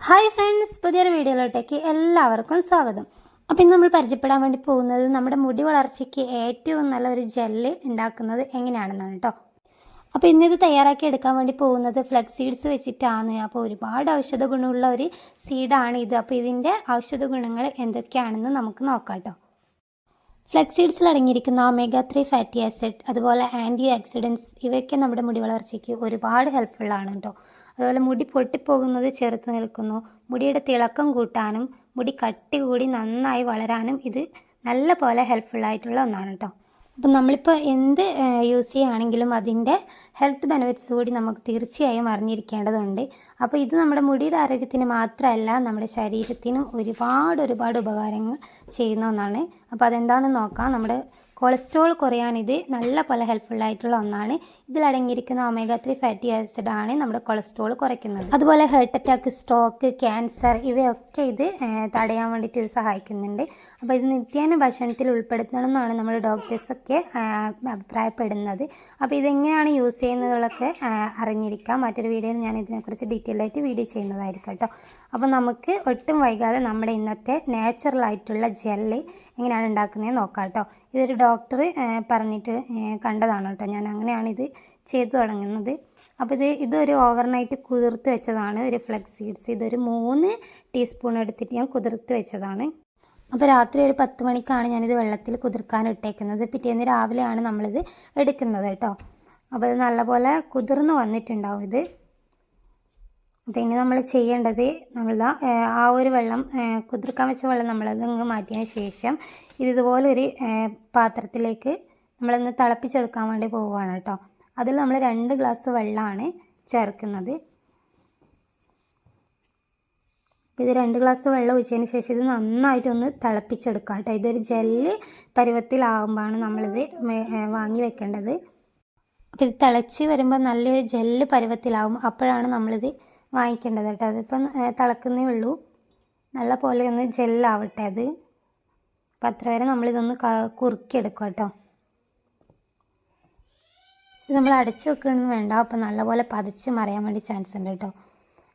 Hi friends പുതിയൊരു വീഡിയോയിലോട്ടേക്ക് എല്ലാവർക്കും സ്വാഗതം. അപ്പോൾ ഇന്ന് നമ്മൾ പരിചയപ്പെടാൻ വേണ്ടി പോകുന്നത് നമ്മുടെ മുടി വളർച്ചയ്ക്ക് ഏറ്റവും നല്ലൊരു ജെല്ല് ഉണ്ടാക്കുന്നത് എങ്ങനെയാണെന്നാണ് കേട്ടോ അപ്പോൾ ഇന്നിത് തയ്യാറാക്കി എടുക്കാൻ വേണ്ടി പോകുന്നത് ഫ്ലക്സ് സീഡ്സ് വെച്ചിട്ടാണ്. അപ്പോൾ ഒരുപാട് ഔഷധ ഗുണമുള്ള ഒരു സീഡാണ് ഇത്. അപ്പോൾ ഇതിന്റെ ഔഷധ ഗുണങ്ങൾ എന്തൊക്കെയാണെന്ന് നമുക്ക് നോക്കാം കേട്ടോ ഫ്ലക്സ് സീഡ്സിൽ അടങ്ങിയിരിക്കുന്ന ഒമേഗ ത്രീ ഫാറ്റി ആസിഡ് അതുപോലെ ആന്റി ഓക്സിഡൻസ് ഇവയൊക്കെ നമ്മുടെ മുടി വളർച്ചയ്ക്ക് ഒരുപാട് ഹെൽപ്ഫുള്ളാണ് കേട്ടോ അതുപോലെ മുടി പൊട്ടിപ്പോകുന്നത് ചെറുത്ത് നിൽക്കുന്നു. മുടിയുടെ തിളക്കം കൂട്ടാനും മുടി കട്ടി കൂടി നന്നായി വളരാനും ഇത് നല്ല പോലെ ഹെൽപ്ഫുള്ളായിട്ടുള്ള ഒന്നാണ് കേട്ടോ അപ്പം നമ്മളിപ്പോൾ എന്ത് യൂസ് ചെയ്യുകയാണെങ്കിലും അതിന്റെ ഹെൽത്ത് ബെനിഫിറ്റ്സ് കൂടി നമുക്ക് തീർച്ചയായും അറിഞ്ഞിരിക്കേണ്ടതുണ്ട്. അപ്പോൾ ഇത് നമ്മുടെ മുടിയുടെ ആരോഗ്യത്തിന് മാത്രമല്ല നമ്മുടെ ശരീരത്തിനും ഒരുപാട് ഒരുപാട് ഉപകാരങ്ങൾ ചെയ്യുന്ന ഒന്നാണ്. അപ്പോൾ അതെന്താണെന്ന് നോക്കാം. നമ്മുടെ കൊളസ്ട്രോൾ കുറയാൻ ഇത് നല്ല പോലെ ഹെൽപ്ഫുൾ ആയിട്ടുള്ള ഒന്നാണ്. ഇതിലടങ്ങിയിരിക്കുന്ന ഒമേഗ ത്രീ ഫാറ്റി ആസിഡ് ആണ് നമ്മുടെ കൊളസ്ട്രോൾ കുറയ്ക്കുന്നത്. അതുപോലെ ഹാർട്ട് അറ്റാക്ക് സ്ട്രോക്ക് ക്യാൻസർ ഇവയൊക്കെ ഇത് തടയാൻ വേണ്ടിയിട്ട് ഇത് സഹായിക്കുന്നുണ്ട്. അപ്പോൾ ഇത് നിത്യേന ഭക്ഷണത്തിൽ ഉൾപ്പെടുത്തണം എന്നാണ് നമ്മുടെ ഡോക്ടേഴ്സൊക്കെ അഭിപ്രായപ്പെടുന്നത്. അപ്പോൾ ഇതെങ്ങനെയാണ് യൂസ് ചെയ്യുന്നതൊക്കെ അറിഞ്ഞിരിക്കാം. മറ്റൊരു വീഡിയോയിൽ ഞാൻ ഇതിനെക്കുറിച്ച് ഡീറ്റെയിൽ ആയിട്ട് വീഡിയോ ചെയ്യുന്നതായിരിക്കും കേട്ടോ. അപ്പോൾ നമുക്ക് ഒട്ടും വൈകാതെ നമ്മുടെ ഇന്നത്തെ നാച്ചുറൽ ആയിട്ടുള്ള ജെല്ല് എങ്ങനെയാണ് ഉണ്ടാക്കുന്നത് നോക്കാം കേട്ടോ. ഇതൊരു ഡോക്ടർ പറഞ്ഞിട്ട് കണ്ടതാണ് കേട്ടോ. ഞാൻ അങ്ങനെയാണ് ഇത് ചെയ്തു തുടങ്ങുന്നത്. അപ്പോൾ ഇത് ഇതൊരു ഓവർനൈറ്റ് കുതിർത്ത് വെച്ചതാണ് ഒരു ഫ്ലെക്സ് സീഡ്സ്. ഇതൊരു മൂന്ന് ടീസ്പൂൺ എടുത്തിട്ട് ഞാൻ കുതിർത്ത് വെച്ചതാണ്. അപ്പോൾ രാത്രി ഒരു പത്ത് മണിക്കാണ് ഞാനിത് വെള്ളത്തിൽ കുതിർക്കാൻ ഇട്ടേക്കുന്നത്. പിറ്റേന്ന് രാവിലെയാണ് നമ്മളിത് എടുക്കുന്നത് കേട്ടോ. അപ്പോൾ ഇത് നല്ലപോലെ കുതിർന്ന് വന്നിട്ടുണ്ടാവും ഇത്. അപ്പോൾ ഇനി നമ്മൾ ചെയ്യേണ്ടത് നമ്മൾ ആ ഒരു വെള്ളം കുതിർക്കാൻ വെച്ച വെള്ളം നമ്മളത് അങ്ങ് മാറ്റിയതിന് ശേഷം ഇത് ഇതുപോലൊരു പാത്രത്തിലേക്ക് നമ്മളൊന്ന് തിളപ്പിച്ചെടുക്കാൻ വേണ്ടി പോവുകയാണ് കേട്ടോ. അതിൽ നമ്മൾ രണ്ട് ഗ്ലാസ് വെള്ളമാണ് ചേർക്കുന്നത്. ഇത് രണ്ട് ഗ്ലാസ് വെള്ളം ഒഴിച്ചതിന് ശേഷം ഇത് നന്നായിട്ടൊന്ന് തിളപ്പിച്ചെടുക്കുക കേട്ടോ. ഇതൊരു ജെല്ല് പരുവത്തിലാകുമ്പോഴാണ് നമ്മളിത് വാങ്ങി വെക്കേണ്ടത്. അപ്പോൾ ഇത് തിളച്ച് വരുമ്പോൾ നല്ലൊരു ജെല്ല് പരുവത്തിലാവും. അപ്പോഴാണ് നമ്മളിത് വാങ്ങിക്കേണ്ടത് കേട്ടോ. അതിപ്പം തിളക്കുന്നേ ഉള്ളൂ. നല്ല പോലെ ഒന്ന് ജെല്ലാവട്ടെ അത്. അപ്പം അത്ര വരെ നമ്മളിതൊന്ന് കുറുക്കിയെടുക്കുക കുറുക്കിയെടുക്കും കേട്ടോ. ഇത് നമ്മൾ അടച്ചു വെക്കണമെന്ന് വേണ്ട. അപ്പം നല്ലപോലെ പതിച്ച് മറിയാൻ വേണ്ടി ചാൻസ് ഉണ്ട് കേട്ടോ.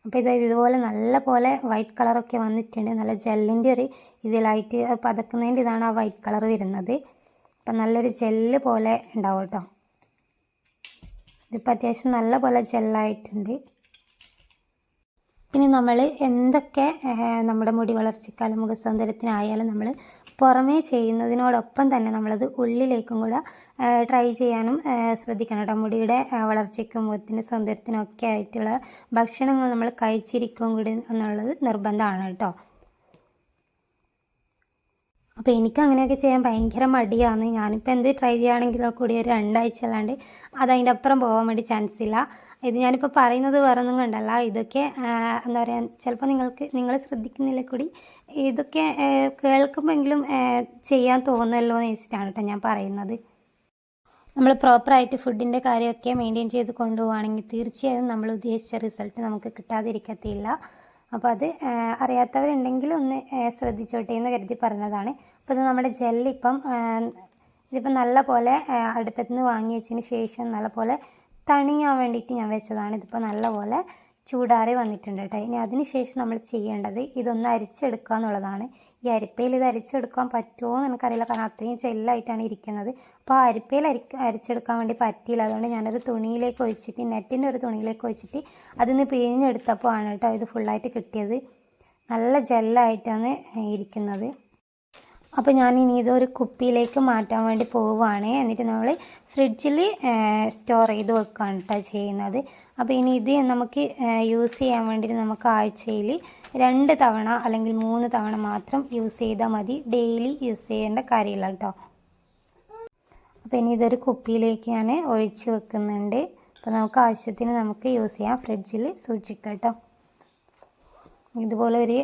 അപ്പോൾ ഇത് ഇതുപോലെ നല്ല പോലെ വൈറ്റ് കളറൊക്കെ വന്നിട്ടുണ്ട്. നല്ല ജെല്ലിന്റെ ഒരു ഇതിലായിട്ട് പതക്കുന്നതിന്റെ ഇതാണ് ആ വൈറ്റ് കളർ വരുന്നത്. അപ്പം നല്ലൊരു ജെല്ല് പോലെ ഉണ്ടാവും കേട്ടോ. ഇതിപ്പോൾ അത്യാവശ്യം നല്ല പോലെ ജെല്ലായിട്ടുണ്ട്. പിന്നെ നമ്മൾ എന്തൊക്കെ നമ്മുടെ മുടി വളർച്ചക്കാലം മുഖസൗന്ദര്യത്തിനായാലും നമ്മൾ പുറമേ ചെയ്യുന്നതിനോടൊപ്പം തന്നെ നമ്മളത് ഉള്ളിലേക്കും കൂടെ ട്രൈ ചെയ്യാനും ശ്രദ്ധിക്കണം കേട്ടോ. മുടിയുടെ വളർച്ചയ്ക്കും മുഖത്തിന്റെ സൗന്ദര്യത്തിനും ഒക്കെ ആയിട്ടുള്ള ഭക്ഷണങ്ങൾ നമ്മൾ കഴിച്ചിരിക്കും കൂടി എന്നുള്ളത് നിർബന്ധമാണ് കേട്ടോ. അപ്പോൾ എനിക്ക് അങ്ങനെയൊക്കെ ചെയ്യാൻ ഭയങ്കര മടിയാണ്. ഞാനിപ്പോൾ എന്ത് ട്രൈ ചെയ്യുകയാണെങ്കിലും കൂടി ഒരു രണ്ടാഴ്ച അല്ലാണ്ട് അത് അതിന്റെ അപ്പുറം പോകാൻ വേണ്ടി ചാൻസ് ഇല്ല. ഇത് ഞാനിപ്പോൾ പറയുന്നത് വേറൊന്നും കണ്ടല്ല. ഇതൊക്കെ എന്താ പറയുക ചിലപ്പോൾ നിങ്ങൾക്ക് നിങ്ങൾ ശ്രദ്ധിക്കുന്നില്ല കൂടി. ഇതൊക്കെ കേൾക്കുമെങ്കിലും ചെയ്യാൻ തോന്നുമല്ലോ എന്ന് വെച്ചിട്ടാണ് കേട്ടോ ഞാൻ പറയുന്നത്. നമ്മൾ പ്രോപ്പറായിട്ട് ഫുഡിന്റെ കാര്യമൊക്കെ മെയിന്റെയിൻ ചെയ്ത് കൊണ്ടുപോവുകയാണെങ്കിൽ തീർച്ചയായും നമ്മൾ ഉദ്ദേശിച്ച റിസൾട്ട് നമുക്ക് കിട്ടാതിരിക്കത്തില്ല. അപ്പോൾ അത് അറിയാത്തവരുണ്ടെങ്കിൽ ഒന്ന് ശ്രദ്ധിച്ചോട്ടെ എന്ന് കരുതി പറഞ്ഞതാണ്. അപ്പോൾ ഇത് നമ്മുടെ ജെല്ലിപ്പം ഇതിപ്പം നല്ല പോലെ അടുപ്പത്ത് നിന്ന് വാങ്ങി വെച്ചതിന് ശേഷം നല്ല പോലെ തണിയാൻ വേണ്ടിയിട്ട് ഞാൻ വെച്ചതാണ്. ഇതിപ്പോൾ നല്ല പോലെ ചൂടാറി വന്നിട്ടുണ്ട് കേട്ടോ. ഇനി അതിനുശേഷം നമ്മൾ ചെയ്യേണ്ടത് ഇതൊന്ന് അരിച്ചെടുക്കുക എന്നുള്ളതാണ്. ഈ അരിപ്പയിൽ ഇത് അരിച്ചെടുക്കാൻ പറ്റുമോ എന്ന് എനിക്കറിയില്ല. കാരണം അത്രയും ചെല്ലായിട്ടാണ് ഇരിക്കുന്നത്. അപ്പോൾ ആ അരിപ്പയിൽ അരി അരിച്ചെടുക്കാൻ വേണ്ടി പറ്റിയില്ല. അതുകൊണ്ട് ഞാനൊരു തുണിയിലേക്ക് ഒഴിച്ചിട്ട് നെറ്റിന്റെ ഒരു തുണിയിലേക്ക് ഒഴിച്ചിട്ട് അതിന്ന് പിഴിഞ്ഞെടുത്തപ്പോൾ ആണ് കേട്ടോ ഇത് ഫുള്ളായിട്ട് കിട്ടിയത്. നല്ല ജെല്ലായിട്ടാണ് ഇരിക്കുന്നത്. അപ്പോൾ ഞാൻ ഇനി ഇതൊരു കുപ്പിയിലേക്ക് മാറ്റാൻ വേണ്ടി പോവുകയാണ് എന്നിട്ട് നമ്മൾ ഫ്രിഡ്ജിൽ സ്റ്റോർ ചെയ്ത് വെക്കുകയാണ് കേട്ടോ ചെയ്യുന്നത്. അപ്പോൾ ഇനി ഇത് നമുക്ക് യൂസ് ചെയ്യാൻ വേണ്ടിയിട്ട് നമുക്ക് ആഴ്ചയിൽ രണ്ട് തവണ അല്ലെങ്കിൽ മൂന്ന് തവണ മാത്രം യൂസ് ചെയ്താൽ മതി. ഡെയിലി യൂസ് ചെയ്യേണ്ട കാര്യമില്ല കേട്ടോ അപ്പോൾ ഇനി ഇതൊരു കുപ്പിയിലേക്ക് ഞാൻ ഒഴിച്ച് വെക്കുന്നുണ്ട്. അപ്പോൾ നമുക്ക് ആവശ്യത്തിന് നമുക്ക് യൂസ് ചെയ്യാം. ഫ്രിഡ്ജിൽ സൂക്ഷിക്കാം കേട്ടോ ഇതുപോലെ ഒരു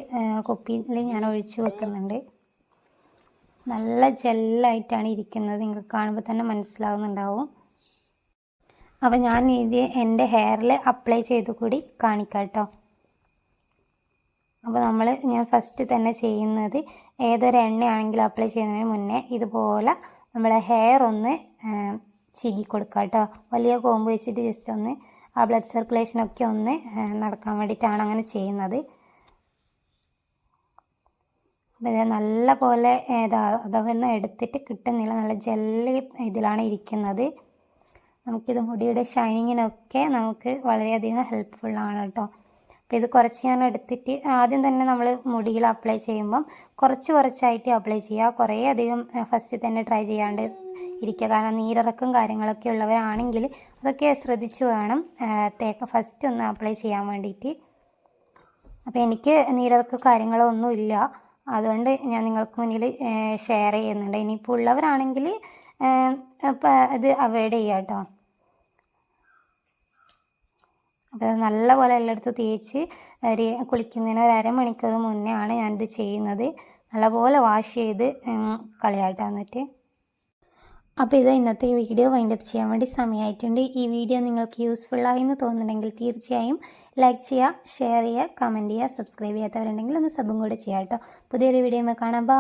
കുപ്പിയിൽ ഞാൻ ഒഴിച്ച് വെക്കുന്നുണ്ട്. നല്ല ജെല്ലായിട്ടാണ് ഇരിക്കുന്നത്. നിങ്ങൾക്ക് കാണുമ്പോൾ തന്നെ മനസ്സിലാവുന്നുണ്ടാവും. അപ്പോൾ ഞാൻ ഇത് എന്റെ ഹെയറിൽ അപ്ലൈ ചെയ്ത് കൂടി കാണിക്കാം കേട്ടോ അപ്പോൾ നമ്മൾ ഞാൻ ഫസ്റ്റ് തന്നെ ചെയ്യുന്നത് ഏതൊരു എണ്ണയാണെങ്കിലും അപ്ലൈ ചെയ്യുന്നതിന് മുന്നേ ഇതുപോലെ നമ്മളെ ഹെയർ ഒന്ന് ചികി കൊടുക്കുക കേട്ടോ വലിയ കോമ്പ് വെച്ചിട്ട് ജസ്റ്റ് ഒന്ന് ആ ബ്ലഡ് സർക്കുലേഷനൊക്കെ ഒന്ന് നടക്കാൻ വേണ്ടിയിട്ടാണ് അങ്ങനെ ചെയ്യുന്നത്. അപ്പോൾ ഇത് നല്ല പോലെ ഇതാ അതൊന്ന് എടുത്തിട്ട് കിട്ടുന്നില്ല നല്ല ജെല്ലി ഇതിലാണ് ഇരിക്കുന്നത്. നമുക്കിത് മുടിയുടെ ഷൈനിങ്ങിനൊക്കെ നമുക്ക് വളരെയധികം ഹെൽപ്ഫുള്ളാണ് കേട്ടോ. അപ്പോൾ ഇത് കുറച്ച് ഞാൻ എടുത്തിട്ട് ആദ്യം തന്നെ നമ്മൾ മുടിയിൽ അപ്ലൈ ചെയ്യുമ്പം കുറച്ച് കുറച്ചായിട്ട് അപ്ലൈ ചെയ്യുക. കുറേ അധികം ഫസ്റ്റ് തന്നെ ട്രൈ ചെയ്യാണ്ട് ഇരിക്കുക. കാരണം നീരിറക്കും കാര്യങ്ങളൊക്കെ ഉള്ളവരാണെങ്കിൽ അതൊക്കെ ശ്രദ്ധിച്ച് വേണം തേക്ക ഫസ്റ്റ് ഒന്ന് അപ്ലൈ ചെയ്യാൻ വേണ്ടിയിട്ട്. അപ്പോൾ എനിക്ക് നീരിറക്ക് കാര്യങ്ങളോ ഒന്നും ഇല്ല അതുകൊണ്ട് ഞാൻ നിങ്ങൾക്ക് മുന്നിൽ ഷെയർ ചെയ്യുന്നുണ്ട്. ഇനിയിപ്പോൾ ഉള്ളവരാണെങ്കിൽ ഇത് അവോയ്ഡ് ചെയ്യുക കേട്ടോ അപ്പോൾ നല്ലപോലെ എല്ലായിടത്തും തേച്ച് ഒരു കുളിക്കുന്നതിന് ഒരു അരമണിക്കൂർ മുന്നേ ആണ് ഞാനിത് ചെയ്യുന്നത്. നല്ലപോലെ വാഷ് ചെയ്ത് കളയാട്ടോ എന്നിട്ട്. അപ്പോൾ ഇത് ഇന്നത്തെ വീഡിയോ വൈൻഡപ്പ് ചെയ്യാൻ വേണ്ടി സമയമായിട്ടുണ്ട് ഈ വീഡിയോ നിങ്ങൾക്ക് യൂസ്ഫുള്ളായി എന്ന് തോന്നുന്നുണ്ടെങ്കിൽ തീർച്ചയായും ലൈക്ക് ചെയ്യുക ഷെയർ ചെയ്യുക കമന്റ് ചെയ്യുക സബ്സ്ക്രൈബ് ചെയ്യാത്തവരുണ്ടെങ്കിൽ ഒന്ന് സബും കൂടെ ചെയ്യാം കേട്ടോ. പുതിയൊരു വീഡിയോ കാണാം. ബൈ